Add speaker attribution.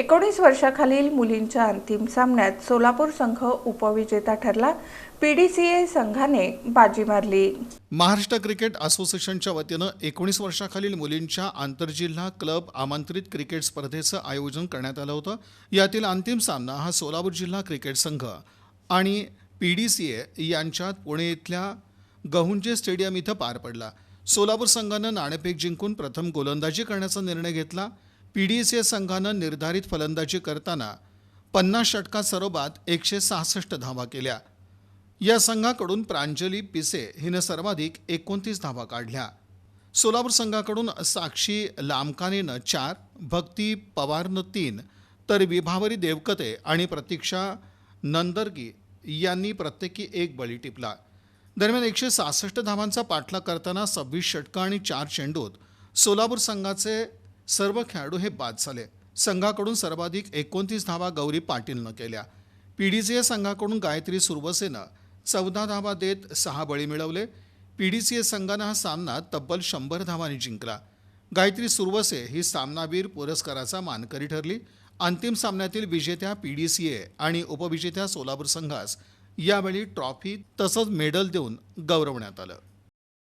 Speaker 1: एकोणीस वर्षाखालील मुलींच्या अंतिम सामन्यात सोलापूर संघ उपविजेता ठरला. पीडीसीए संघाने बाजी मारली.
Speaker 2: महाराष्ट्र क्रिकेट असोसिएशनच्या वतीनं एकोणीस वर्षाखालील मुलींच्या आंतरजिल्हा क्लब आमंत्रित क्रिकेट स्पर्धेचं आयोजन करण्यात आलं होतं. यातील अंतिम सामना हा सोलापूर जिल्हा क्रिकेट संघ आणि पी डी सी ए यांच्यात पुणे इथल्या गहुंजे स्टेडियम इथं पार पडला. सोलापूर संघानं नाणेफेक जिंकून प्रथम गोलंदाजी करण्याचा निर्णय घेतला. पी डी सी ए संघानं निर्धारित फलंदाजी करताना पन्नास षटका सरोबात एकशे सहासष्ट धावा केल्या. या संघाकडून प्रांजली पिसे हिनं सर्वाधिक एकोणतीस धावा काढल्या. सोलापूर संघाकडून साक्षी लामकानेनं चार भक्ती पवारनं तीन तर विभावरी देवकते आणि प्रतीक्षा नंदरगी यांनी प्रत्येकी एक बळी टिपला. दरम्यान एकशे सहासष्ट धावांचा पाठलाग करताना सव्वीस षटकं आणि चार चेंडूत सोलापूर संघाचे सर्व खेळाडू हे बाद झाले. संघाकडून सर्वाधिक एकोणतीस धावा गौरी पाटीलनं केल्या. पीडीसीए संघाकडून गायत्री सुरवसेनं चौदा धावा देत सहा बळी मिळवले. पीडीसीए संघानं हा सामना तब्बल शंभर धावांनी जिंकला. गायत्री सुरवसे ही सामनावीर पुरस्काराचा मानकरी ठरली. अंतिम सामन्यातील विजेत्या पीडीसीए आणि उपविजेत्या सोलापूर संघास यावेळी ट्रॉफी तसंच मेडल देऊन गौरवण्यात आलं.